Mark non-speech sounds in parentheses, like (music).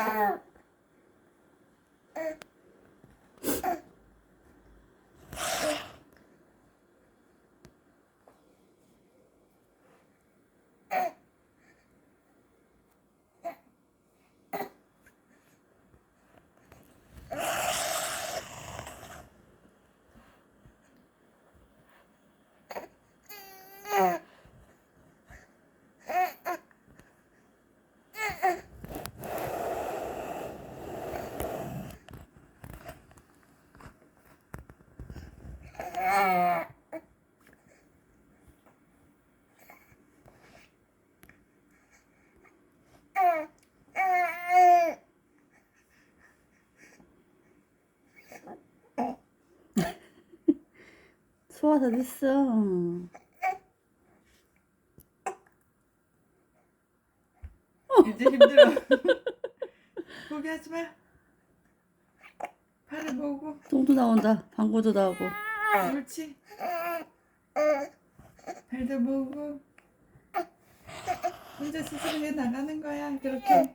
Ah. (laughs) 소화 다 됐어. 이제 힘들어. (laughs) 포기하지 마. 팔을 모으고 똥도 나온다. 방구도 나오고. 옳지. 팔도 모으고 혼자 스스로 해 나가는 거야. 그렇게.